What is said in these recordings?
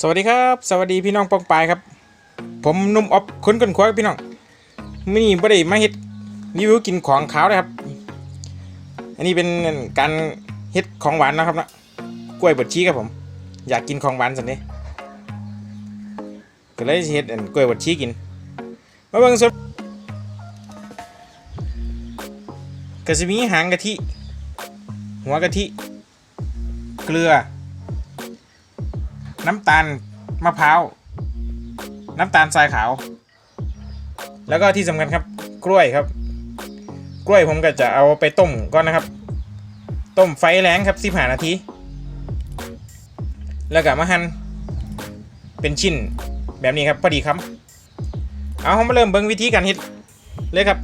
สวัสดีครับ สวัสดีพี่น้องปองปายครับ ผมนุ่มอบคนก้นขวายพี่น้องมื่อนี้บ่ได้มาเฮ็ดรีวิวกินของขาวเลยครับ อันนี้เป็นการเฮ็ดของหวานนะครับนะกล้วยบดชีครับผม อยากกินของหวานสันนี้ก็เลยเฮ็ดอันกล้วยบดชีกินมาเบิ่งส่วนก็สิมีหางกะทิหัวกะทิเกลือ น้ำตาลมะพร้าวน้ำตาลทรายขาว แล้วก็ที่สำคัญครับกล้วยครับ กล้วยผมก็จะเอาไปต้มก่อนนะครับ ต้มไฟแรงครับสิบห้านาที แล้วก็มาหั่นเป็นชิ้นแบบนี้ครับพอดีครับ เอาเรามาเริ่มเบิ่งวิธีการเฮ็ดเลยครับ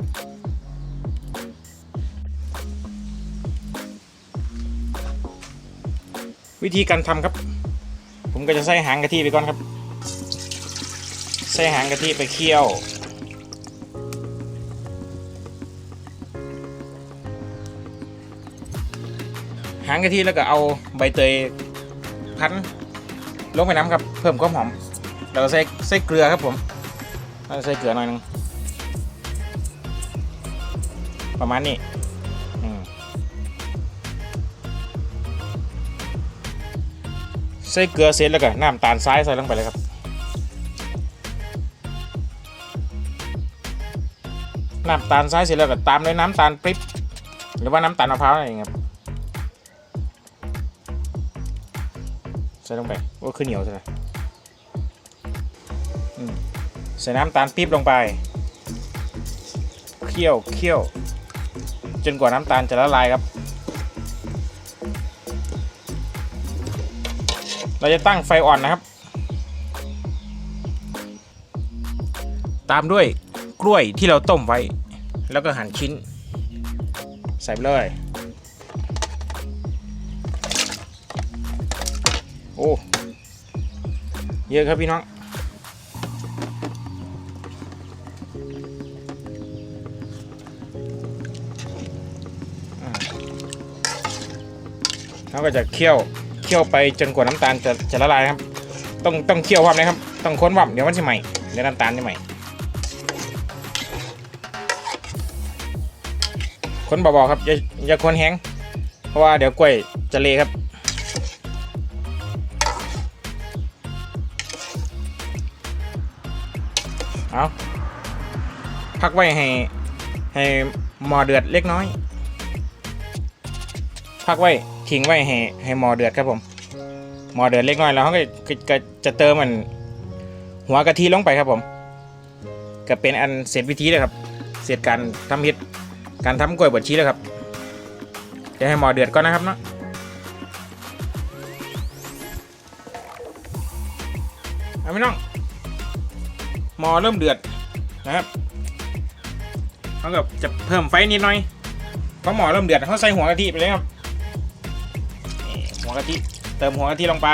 วิธีการทำครับ ก็จะใส่หางกะทิไปก่อนครับ ใส่หางกะทิไปเคี่ยวหางกะทิแล้วก็เอาใบเตยพันลงไปน้ำครับเพิ่มความหอมแล้วก็ใส่ใส่เกลือครับผมใส่เกลือหน่อยหนึงประมาณนี้ ใส่เกลือเสร็จแล้วก็น้ำตาลทรายใส่ลงไปเลยครับน้ำตาลทรายเสร็จแล้วก็ตามด้วยน้ำตาลปริ๊บหรือว่าน้ำตาลมะพร้าวอะไรอย่างเงี้ยครับใส่ลงไปโอ้ขึ้นเหนียวใช่ไหมอืมใส่น้ำตาลปี๊บลงไป เคี่ยวเคี่ยว จนกว่าน้ำตาลจะละลายครับ เราจะตั้งไฟอ่อนนะครับ ตามด้วยกล้วยที่เราต้มไว้ แล้วก็หั่นชิ้น ใส่ไปเลย โอ้เยอะครับพี่น้องเราก็จะเคี่ยว เคี่ยวไปจนกว่าน้ำตาลจะจะละลายครับ ต้องต้องเคี่ยวว่ำนะครับ ต้องค้นว่ำเดี๋ยวมันจะใหม่เดี๋ยวน้ำตาลจะใหม่ค้นเบาๆครับอย่าอย่าค้นแห้งเพราะว่าเดี๋ยวกล้วยจะเละครับเอาพักไว้ให้ให้หมอเดือดเล็กน้อย พักไว้ ทิ้งไว้ให้ให้หมอเดือดครับผมหมอเดือดเล็กน้อยแล้วเขาก็ก็ก็จะเติมมันหัวกะทิลงไปครับผม ก็เป็นอันเสร็จวิธีเลยครับ เสร็จการทำเฮ็ดการทำกล้วยบดชีแล้วครับจะให้หมอเดือดก่อนนะครับเนาะเอาพี่น้องหมอเริ่มเดือดนะครับเขาก็จะเพิ่มไฟนิดหน่อยเพราะหมอเริ่มเดือดเขาใส่หัวกะทิไปเลยครับ วกะทิเติมหัวกะทิลงไป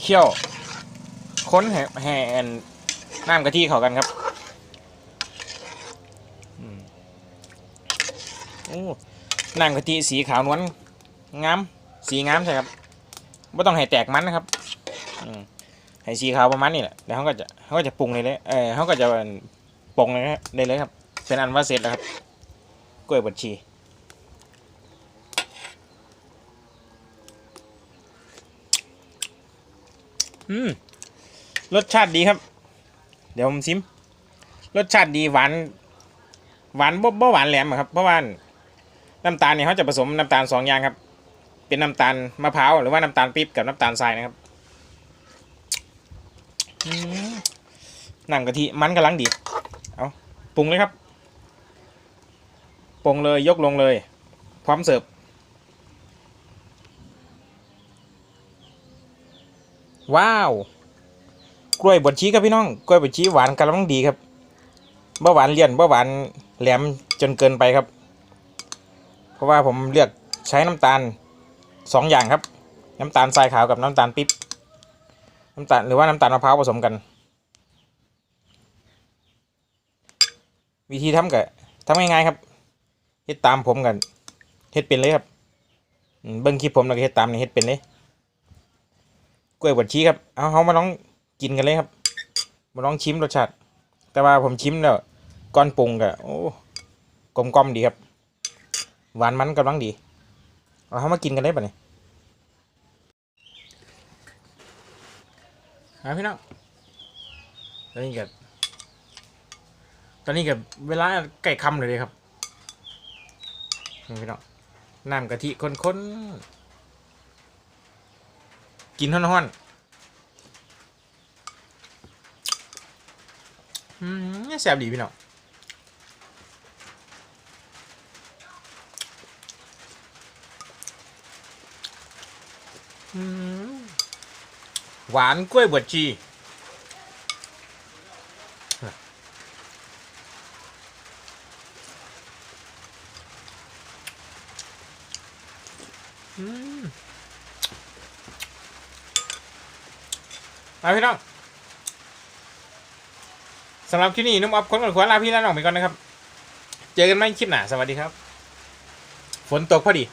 เคี่ยว ค้นแห่แห่นน้ำกะทิเข้ากันครับโอ้น้ำกะทิสีขาวนวลงาม สีงามใช่ครับไม่ต้องให้แตกมันนะครับให้สีขาวประมาณนี้แหละแล้วเขาก็จะเขาก็จะปรุงเลยเลยเออเขาก็จะ ปงเลยนะได้เลยครับ เป็นอันว่าเสร็จแล้วครับ กล้วยบดชี อืม รสชาติดีครับ เดี๋ยวผมชิม รสชาติดีหวาน หวานบ่บ่หวานแหลมอะครับ เพราะว่าน้ำตาลเนี่ยเขาจะผสมน้ำตาลสองอย่างครับ เป็นน้ำตาลมะพร้าวหรือว่าน้ำตาลปี๊บกับน้ำตาลทรายนะครับอืมน้ำกะทิมันกำลังดี ปรุงเลยครับ ปรุงเลยยกลงเลย พร้อมเสิร์ฟ ว้าว กล้วยบดชีครับพี่น้อง กล้วยบดชีหวานกำลังดีครับบ่หวานเลี่ยนบ่หวานแหลมจนเกินไปครับ เพราะว่าผมเลือกใช้น้ำตาลสองอย่างครับ น้ำตาลทรายขาวกับน้ำตาลปิ๊บน้ำตาลหรือว่าน้ำตาลมะพร้าวผสมกัน วิธีทำก็ทำง่ายๆครับเฮ็ดตามผมกันเฮ็ดเป็นเลยครับเบิ่งคลิปผมแล้วก็เฮ็ดตามนี่เฮ็ดเป็นเลยกล้วยบดชีครับเอาเฮามาลองกินกันเลยครับ มาลองชิมรสชาติแต่ว่าผมชิมแล้วก้อนปรุงก็โอ้กลมกลมดีครับ หวานมันกำลังดีเอาเฮามากินกันเลยปะเนี่ยหาพี่น้องตอนนี้กับ ตอนนี้กับเวลาใกล้ค่ำเลยด้ครับนี่พี่น้องน้ำกะทิข้นๆ กินฮ้อนๆ อืมแซ่บดีพี่น้องหวานกล้วยบวชชี มาพี่น้องสำหรับคลิปนี้นุ่มอัพคนกับขวาลาพี่ลาน้องไปก่อนนะครับ เจอกันใหม่คลิปหน้า สวัสดีครับ ฝนตกพอดี